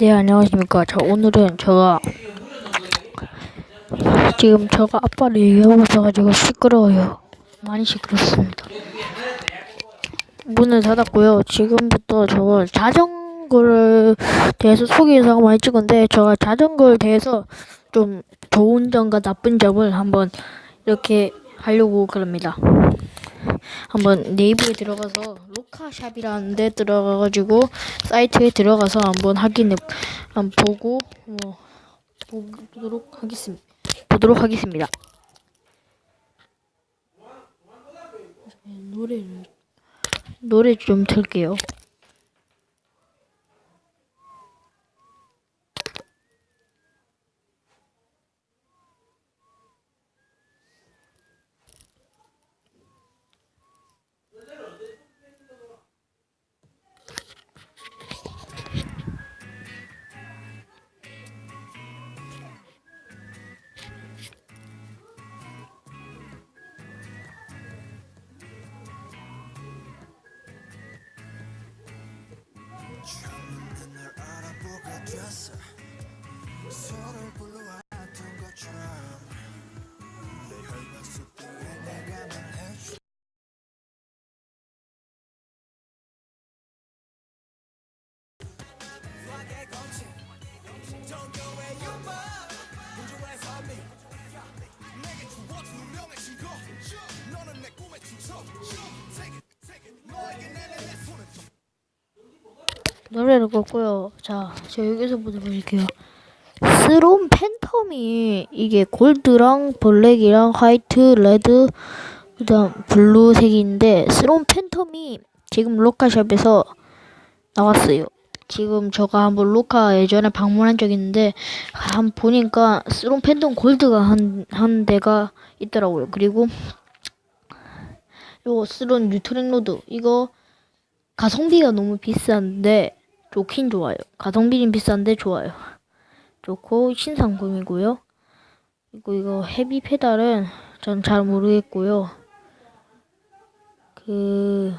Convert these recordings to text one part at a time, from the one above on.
네, 안녕하십니까. 저 오늘은 제가 지금 제가 아빠를 얘기하고 있어가지고 시끄러워요. 많이 시끄럽습니다. 문을 닫았고요. 지금부터 저 자전거를 대해서 소개 영상을 많이 찍었는데 제가 자전거에 대해서 좀 좋은 점과 나쁜 점을 한번 이렇게 하려고 그럽니다. 한번 네이버에 들어가서 로카샵이라는 데 들어가가지고 사이트에 들어가서 한번 확인해 한번 보고 뭐 보도록 하겠습니다. 보도록 하겠습니다. 노래를 노래 좀 틀게요. 불러왔던 것처럼 내 말해줘 노래를 껐고요. 자, 저 여기서 보도록 할게요. 스롬 팬텀이 이게 골드랑 블랙이랑 화이트, 레드, 그 다음 블루 색인데 스롬 팬텀이 지금 로카샵에서 나왔어요. 지금 제가 한번 로카 예전에 방문한 적 있는데 한 보니까 스롬 팬텀 골드가 한, 한 대가 있더라고요. 그리고 요 스롬 뉴트릭 로드 이거 가성비가 너무 비싼데 좋긴 좋아요. 가성비는 비싼데 좋아요. 좋고 신상품이고요. 그리고 이거 헤비 페달은 전 잘 모르겠고요. 그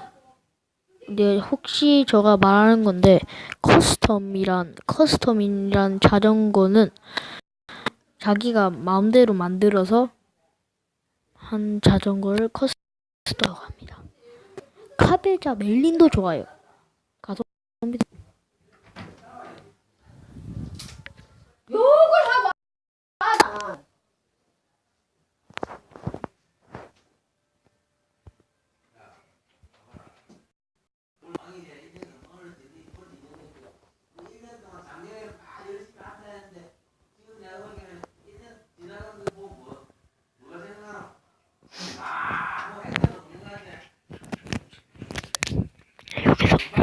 이제 혹시 제가 말하는 건데 커스텀이란 커스텀이란 자전거는 자기가 마음대로 만들어서 한 자전거를 커스텀이라고 합니다. 카베자 멜린도 좋아요. 가성비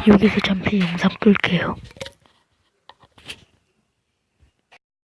여기서 잠시 영상 끌게요.